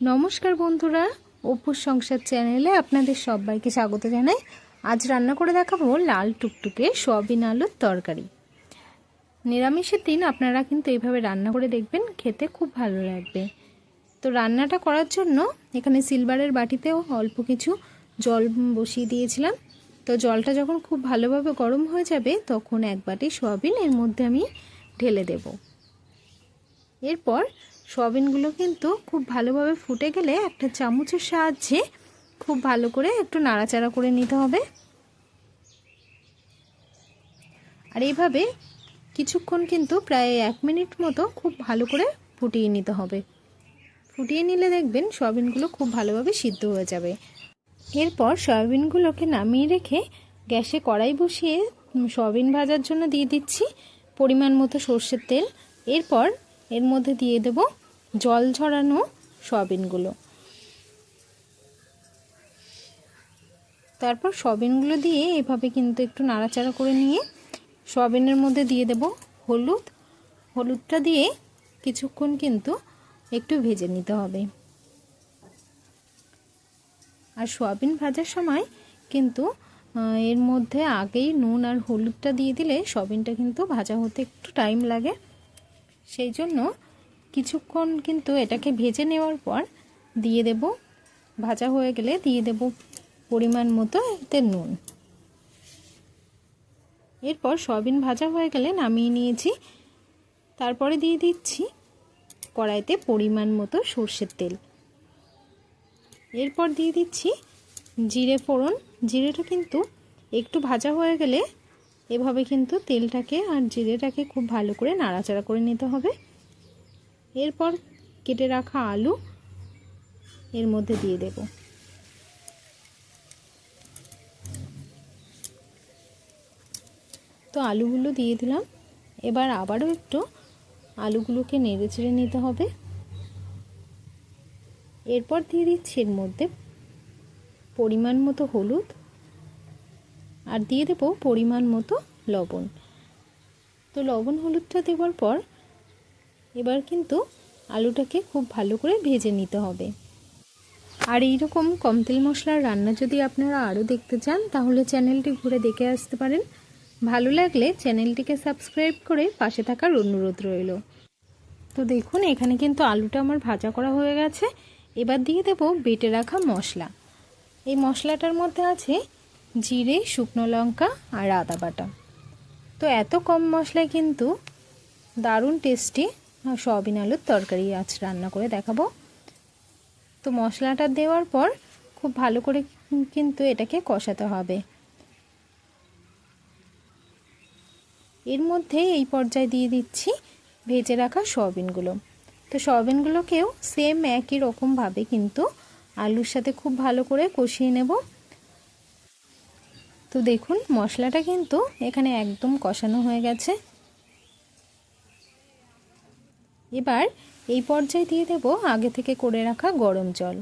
নমস্কার বন্ধুরা, অপুর সংসার চ্যানেলে আপনাদের সবাইকে স্বাগত জানাই। আজ রান্না করে দেখাবো লাল টুকটুকে সয়াবিন আলুর তরকারি। নিরামিষের দিন আপনারা কিন্তু এইভাবে রান্না করে দেখবেন, খেতে খুব ভালো লাগবে। তো রান্নাটা করার জন্য এখানে সিলভারের বাটিতেও অল্প কিছু জল বসিয়ে দিয়েছিলাম। তো জলটা যখন খুব ভালোভাবে গরম হয়ে যাবে, তখন এক বাটি সয়াবিন এর মধ্যে আমি ঢেলে দেব। এরপর সয়াবিনগুলো কিন্তু খুব ভালোভাবে ফুটে গেলে একটা চামচের সাহায্যে খুব ভালো করে একটু নাড়াচাড়া করে নিতে হবে। আর এইভাবে কিছুক্ষণ কিন্তু প্রায় এক মিনিট মতো খুব ভালো করে ফুটিয়ে নিতে হবে। ফুটিয়ে নিলে দেখবেন সয়াবিনগুলো খুব ভালোভাবে সিদ্ধ হয়ে যাবে। এরপর সয়াবিনগুলোকে নামিয়ে রেখে গ্যাসে কড়াই বসিয়ে সয়াবিন ভাজার জন্য দিয়ে দিচ্ছি পরিমাণ মতো সর্ষের তেল। এরপর এর মধ্যে দিয়ে দেব জল ঝরানো সয়াবিনগুলো। তারপর সয়াবিনগুলো দিয়ে এভাবে কিন্তু একটু নাড়াচাড়া করে নিয়ে সয়াবিনের মধ্যে দিয়ে দেব হলুদ। হলুদটা দিয়ে কিছুক্ষণ কিন্তু একটু ভেজে নিতে হবে। আর সয়াবিন ভাজার সময় কিন্তু এর মধ্যে আগেই নুন আর হলুদটা দিয়ে দিলে সয়াবিনটা কিন্তু ভাজা হতে একটু টাইম লাগে। সেই জন্য কিছুক্ষণ কিন্তু এটাকে ভেজে নেওয়ার পর দিয়ে দেব, ভাজা হয়ে গেলে দিয়ে দেব পরিমাণ মতো এতে নুন। এরপর সয়াবিন ভাজা হয়ে গেলে নামিয়ে নিয়েছি। তারপরে দিয়ে দিচ্ছি কড়াইতে পরিমাণ মতো সর্ষের তেল। এরপর দিয়ে দিচ্ছি জিরে ফোড়ন। জিরেটা কিন্তু একটু ভাজা হয়ে গেলে এভাবে কিন্তু তেলটাকে আর জিরেটাকে খুব ভালো করে নাড়াচাড়া করে নিতে হবে। এরপর কেটে রাখা আলু এর মধ্যে দিয়ে দেব। তো আলুগুলো দিয়ে দিলাম। এবার আবারও একটু আলুগুলোকে নেড়ে চেড়ে নিতে হবে। এরপর দিয়ে দিচ্ছি এর মধ্যে পরিমাণ মতো হলুদ আর দিয়ে দেবো পরিমাণ মতো লবণ। তো লবণ হলুদটা দেওয়ার পর এবার কিন্তু আলুটাকে খুব ভালো করে ভেজে নিতে হবে। আর এইরকম কম তেল মশলার রান্না যদি আপনারা আরও দেখতে চান, তাহলে চ্যানেলটি ঘুরে দেখে আসতে পারেন। ভালো লাগলে চ্যানেলটিকে সাবস্ক্রাইব করে পাশে থাকার অনুরোধ রইল। তো দেখুন, এখানে কিন্তু আলুটা আমার ভাজা করা হয়ে গেছে। এবার দিয়ে দেব বেটে রাখা মশলা। এই মশলাটার মধ্যে আছে জিরে, শুকনো লঙ্কা আর আদা বাটা। তো এত কম মশলায় কিন্তু দারুণ টেস্টি সয়াবিন আলুর তরকারি আজ রান্না করে দেখাবো। তো মশলাটা দেওয়ার পর খুব ভালো করে কিন্তু এটাকে কষাতে হবে। এর মধ্যে এই পর্যায়ে দিয়ে দিচ্ছি ভেজে রাখা সয়াবিনগুলো। তো সয়াবিনগুলোকেও সেম একই রকমভাবে কিন্তু আলুর সাথে খুব ভালো করে কষিয়ে নেব। তো দেখুন, মশলাটা কিন্তু এখানে একদম কষানো হয়ে গেছে। এবার এই পর্যায়ে দিয়ে দেব আগে থেকে করে রাখা গরম জল।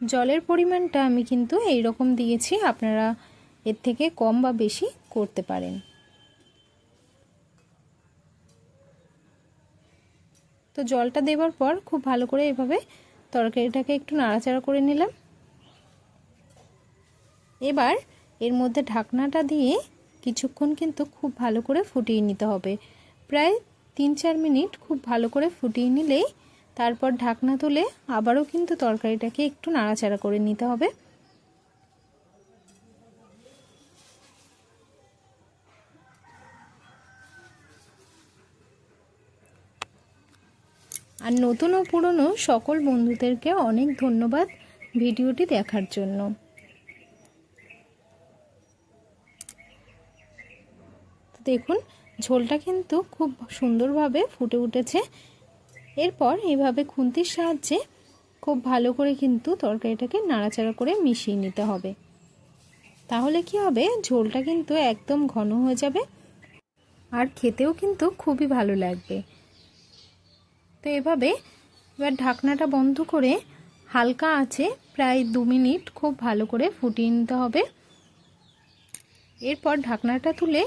জলের পরিমাণটা আমি কিন্তু এই রকম দিয়েছি, আপনারা এর থেকে কম বা বেশি করতে পারেন। তো জলটা দেওয়ার পর খুব ভালো করে এভাবে তরকারিটাকে একটু নাড়াচাড়া করে নিলাম। এবার এর মধ্যে ঢাকনাটা দিয়ে কিছুক্ষণ কিন্তু খুব ভালো করে ফুটিয়ে নিতে হবে। প্রায় তিন চার মিনিট খুব ভালো করে ফুটিয়ে নিলেই তারপর ঢাকনা তুলে আবারও কিন্তু তরকারিটাকে একটু নাড়াচাড়া করে নিতে হবে। আর নতুন ও পুরনো সকল বন্ধুদেরকে অনেক ধন্যবাদ ভিডিওটি দেখার জন্য। দেখুন ঝোলটা কিন্তু খুব সুন্দরভাবে ফুটে উঠেছে। এরপর এইভাবে খুন্তির সাহায্যে খুব ভালো করে কিন্তু তরকারিটাকে নাড়াচাড়া করে মিশিয়ে নিতে হবে। তাহলে কি হবে? ঝোলটা কিন্তু একদম ঘন হয়ে যাবে আর খেতেও কিন্তু খুবই ভালো লাগবে। তো এভাবে এবার ঢাকনাটা বন্ধ করে হালকা আছে, প্রায় দু মিনিট খুব ভালো করে ফুটিয়ে নিতে হবে। এরপর ঢাকনাটা তুলে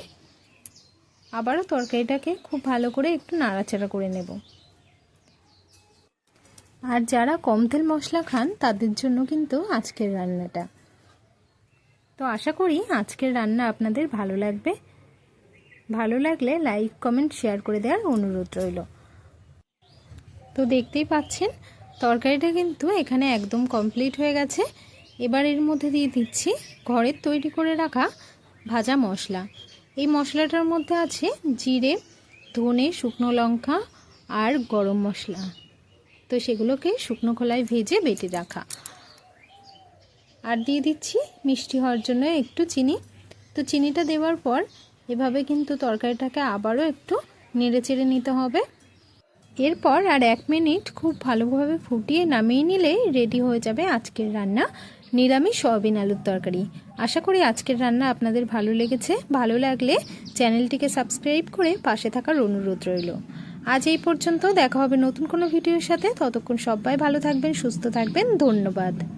আবারও তরকারিটাকে খুব ভালো করে একটু নাড়াচাড়া করে নেব। আর যারা কম তেল মশলা খান, তাদের জন্য কিন্তু আজকের রান্নাটা। তো আশা করি আজকের রান্না আপনাদের ভালো লাগবে। ভালো লাগলে লাইক, কমেন্ট, শেয়ার করে দেওয়ার অনুরোধ রইল। তো দেখতেই পাচ্ছেন, তরকারিটা কিন্তু এখানে একদম কমপ্লিট হয়ে গেছে। এবার এর মধ্যে দিয়ে দিচ্ছি ঘরের তৈরি করে রাখা ভাজা মশলা। এই মশলাটার মধ্যে আছে জিরে, ধনে, শুকনো লঙ্কা আর গরম মশলা। তো সেগুলোকে শুকনো খোলায় ভেজে বেটে রাখা। আর দিয়ে দিচ্ছি মিষ্টি হওয়ার জন্য একটু চিনি। তো চিনিটা দেওয়ার পর এভাবে কিন্তু তরকারিটাকে আবারও একটু নেড়ে চেড়ে নিতে হবে। এরপর আর এক মিনিট খুব ভালোভাবে ফুটিয়ে নামিয়ে নিলেই রেডি হয়ে যাবে আজকের রান্না। নিরামিষ সয়াবিন আলুর তরকারি। আশা করি আজকের রান্না আপনাদের ভালো লেগেছে। ভালো লাগলে চ্যানেলটিকে সাবস্ক্রাইব করে পাশে থাকার অনুরোধ রইল। আজ এই পর্যন্ত দেখা হবে নতুন কোনো ভিডিওর সাথে। ততক্ষণ সবাই ভালো থাকবেন, সুস্থ থাকবেন। ধন্যবাদ।